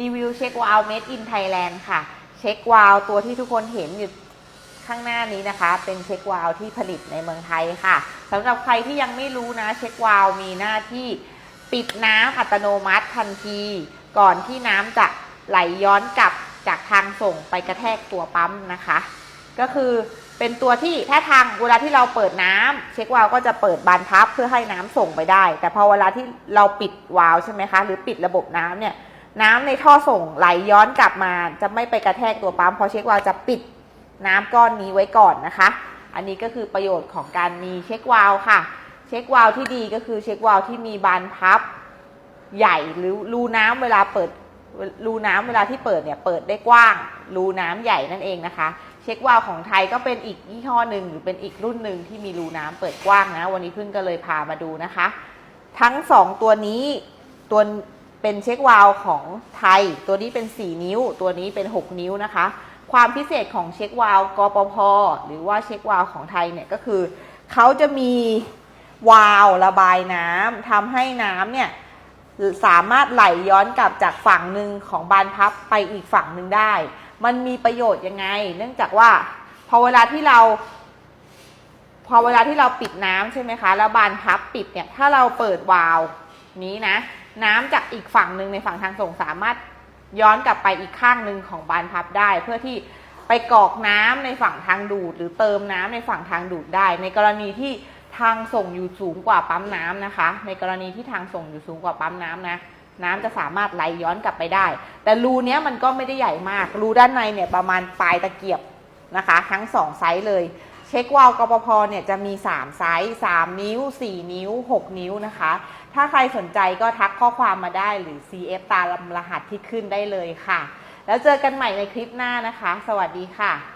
รีวิวเช็ควาล์ว made in Thailand ค่ะ เช็ควาล์วตัวที่ทุกคนเห็นอยู่ข้างหน้านี้นะคะ เป็นเช็ควาล์วที่ผลิตในเมืองไทยค่ะสำหรับใครที่ยังไม่รู้นะ เช็ควาล์วมีหน้าที่ปิดน้ำอัตโนมัติทันที ก่อนที่น้ำจะไหลย้อนกลับจากทางส่งไปกระแทกตัวปั๊มนะคะ ก็คือเป็นตัวที่ถ้าทางเวลาที่เราเปิดน้ำเช็ควาล์วก็จะเปิดบานพับเพื่อให้น้ำส่งไปได้ แต่พอเวลาที่เราปิดวาล์วใช่ไหมคะ หรือปิดระบบน้ำเนี่ย น้ำในท่อส่งไหลย้อนกลับมา จะไม่ไปกระแทกตัวปั๊มเพราะเช็ควาล์วจะปิดน้ำก้อนนี้ไว้ก่อนนะคะ อันนี้ก็คือประโยชน์ของการมีเช็ควาล์วค่ะ เช็ควาล์วที่ดีก็คือเช็ควาล์วที่มีบานพับใหญ่หรือรูน้ำเวลาเปิดรูน้ำเวลาที่เปิดเนี่ยเปิดได้กว้าง รูน้ำใหญ่นั่นเองนะคะ เช็ควาล์วของไทยก็เป็นอีกยี่ห้อหนึ่งหรือเป็นอีกรุ่นหนึ่งที่มีรูน้ำเปิดกว้างนะ วันนี้เพิ่งก็เลยพามาดูนะคะ ทั้งสองตัวนี้ตัว เป็นเช็ควาลของไทย ตัวนี้เป็น 4 นิ้ว ตัวนี้เป็น 6 นิ้วนะคะ ความพิเศษของเช็ควาลกปพหรือว่าเช็ควาลของไทยเนี่ยก็คือเขาจะมีวาลระบายน้ำทำให้น้ำเนี่ยสามารถไหลย้อนกลับจากฝั่งหนึ่งของบานพับไปอีกฝั่งหนึ่งได้ มันมีประโยชน์ยังไง เนื่องจากว่าพอเวลาที่เรา พอเวลาที่เราปิดน้ำใช่ไหมคะ แล้วบานพับปิดเนี่ย ถ้าเราเปิดวาล์วนี้นะ น้ำจากอีกฝั่งหนึ่งในฝั่งทางส่งสามารถย้อนกลับไปอีกข้างหนึ่งของบานพับได้ เพื่อที่ไปกรอกน้ำในฝั่งทางดูด หรือเติมน้ำในฝั่งทางดูดได้ ในกรณีที่ทางส่งอยู่สูงกว่าปั๊มน้ำนะคะ ในกรณีที่ทางส่งอยู่สูงกว่าปั๊มน้ำนะ น้ำจะสามารถไหลย้อนกลับไปได้ แต่รูเนี้ยมันก็ไม่ได้ใหญ่มาก รูด้านในเนี่ยประมาณปลายตะเกียบนะคะ ทั้งสองไซส์เลย เช็ควาล์วกปพเนี่ยจะมี 3 ไซส์ 3 นิ้ว 4 นิ้ว 6 นิ้วนะคะ ถ้าใครสนใจก็ทักข้อความมาได้หรือ CF ตามรหัสที่ขึ้นได้เลยค่ะ แล้วเจอกันใหม่ในคลิปหน้านะคะ สวัสดีค่ะ